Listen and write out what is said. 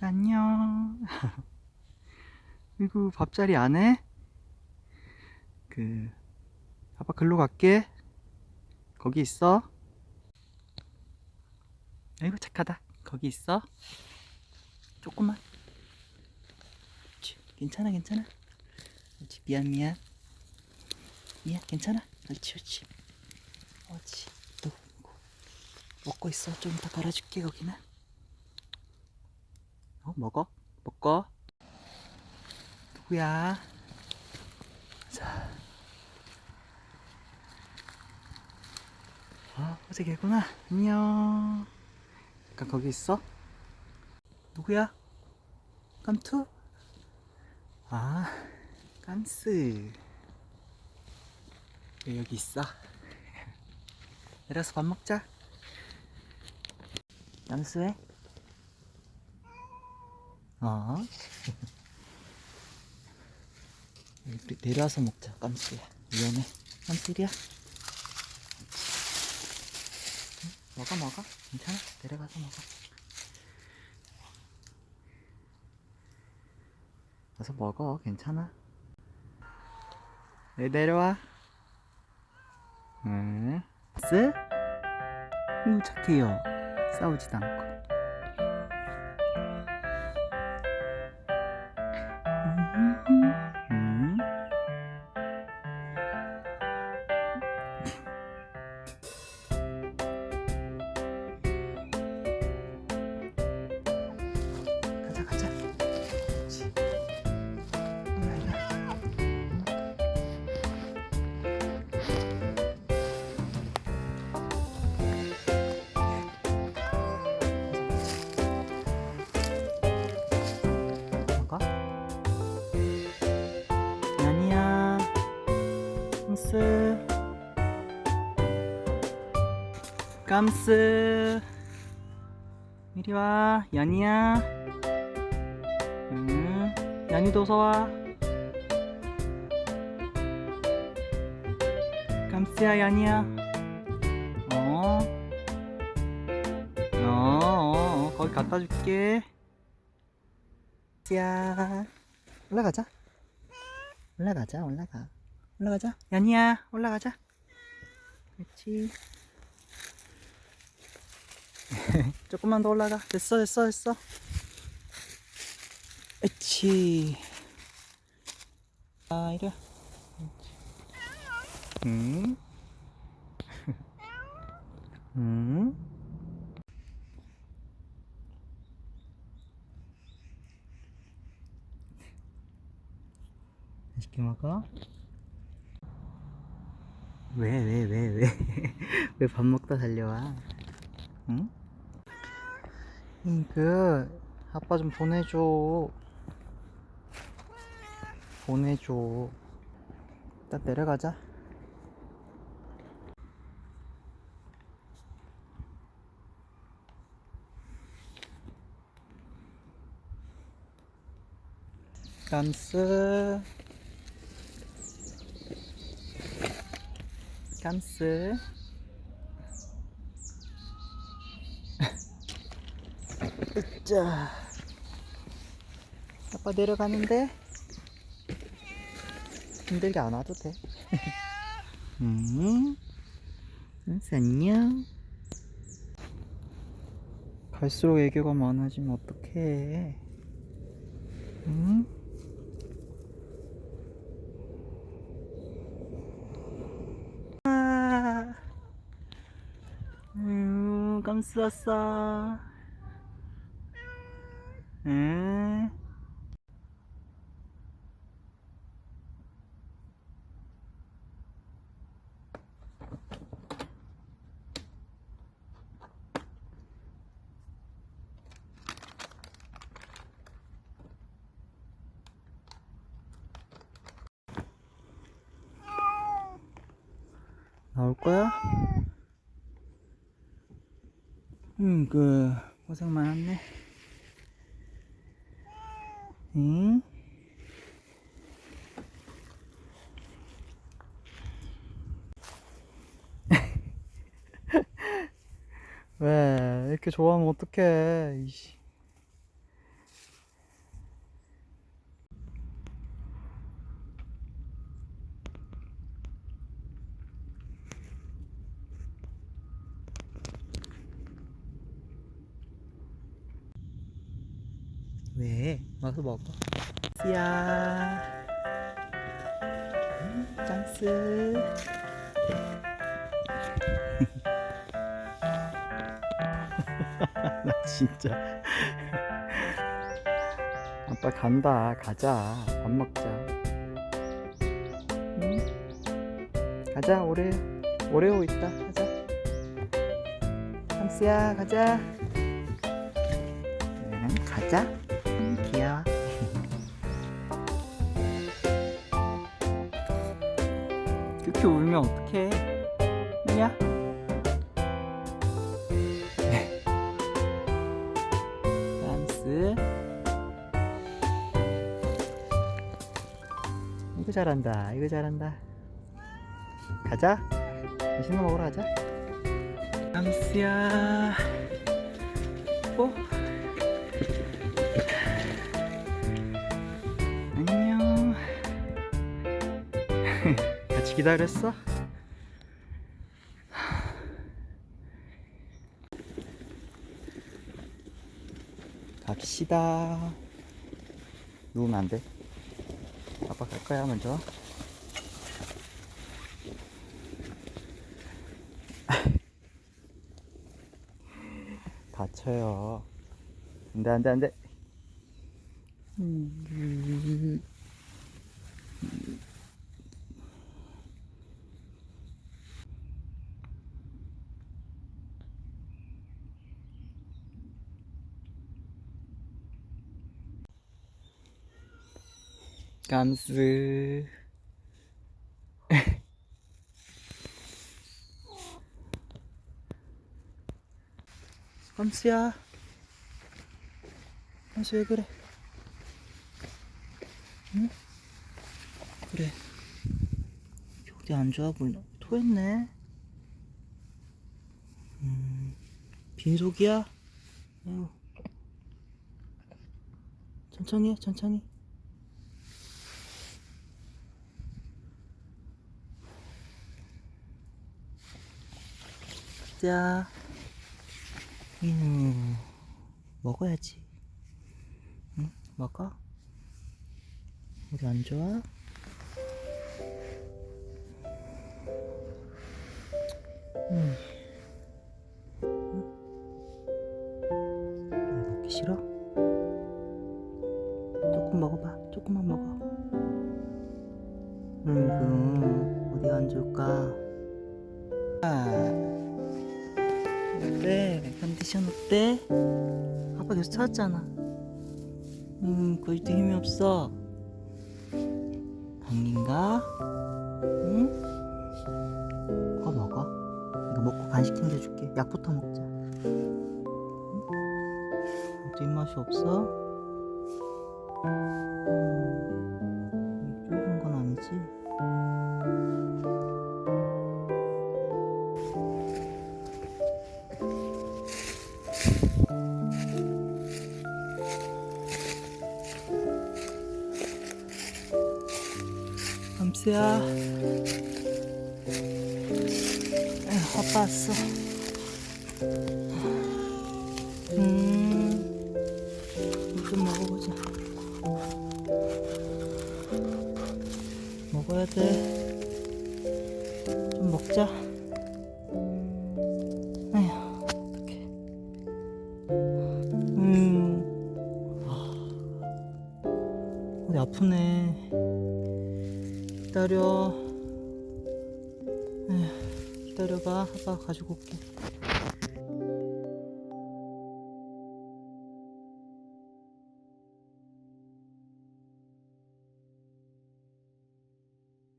안녕. 이구 밥자리 안 해? 그 아빠 글로 갈게. 거기 있어. 아이고 착하다. 거기 있어. 조금만. 괜찮아 괜찮아. 그렇지 미안 미안. 미안 괜찮아. 그렇지 그렇지. 또 먹고 있어. 좀 이따 갈아줄게 거기는. 어 먹어 먹어. 누구야? 자. 아, 어제 걔구나. 안녕. 아까 거기 있어? 누구야? 깜투? 아, 깜스. 왜 여기 있어? 내려서 밥 먹자. 깜스해? 어? 여기 내려와서 먹자, 깜스야. 위험해. 깜스리야. 먹어 먹어 괜찮아 내려가서 먹어 가서 먹어 괜찮아 네 내려와 응 쓰? 응 착해요 싸우지도 않고 깜스. 이리 와. 연이야. 응. 연이도 어서 와. 깜스야 연이야. 어? 어, 어, 어. 거기 갖다 줄게. 야. 올라가자. 올라가자 올라가. 올라가자. 연이야 올라가자. 그렇지 조금만 더 올라가 됐어 됐어 됐어 그렇지 아 이래 응? 응? 맛있게 먹어? 왜, 왜, 왜, 왜? 왜 밥 먹다 달려와? 응? 응, 그, 아빠 좀 보내줘. 보내줘. 일단 내려가자. 깜스. 깜스. 으짜. 아빠 내려가는데 힘들게 안 와도 돼. 음. 안녕. 갈수록 애교가 많아지면 어떡해. 응? 아, 음, 왔어. 응? 나올 거야? 응, 그, 고생 많았네. 응? 왜, 이렇게 좋아하면 어떡해, 이씨. 왜? 와서 먹어. 씨야. 음, 짠스. 나 진짜. 아빠 간다. 가자. 밥 먹자. 응? 가자. 오레 오레오 있다. 가자. 함스야 가자. 응, 가자. 울면 어떡해? 야. 란스. 이거 잘한다. 이거 잘한다. 가자. 맛있는 거 먹으러 가자. 람스야. 어? 안녕. 같이 기다렸어? 갑시다. 누우면 안 돼. 아빠 갈 거야 먼저. 다쳐요. 안 돼 안 돼 안 돼. 깜스. 깜스야. 깜스 왜 그래? 응? 그래. 어디 안 좋아 보이나? 토했네. 음, 빈속이야? 아유. 천천히 해, 천천히. 자, 음, 먹어야지. 응? 먹어? 어디 안 좋아? 음. 왜 먹기 싫어? 조금 먹어봐. 조금만 먹어. 음, 어디 안 좋을까? 아, 어때? 컨디션 어때? 아빠 계속 찾았잖아. 음, 거기도 힘이 없어. 감기인가? 응? 그거 먹어. 이거 먹고 간식 챙겨줄게. 약부터 먹자. 응? 또 입맛이 없어? 음, 좁은 건 아니지? 에휴, 아빠 왔어. 음, 좀 먹어보자. 먹어야 돼. 좀 먹자. 음, 아, 아프네. 기다려. 에휴, 기다려봐. 아빠 가지고 올게.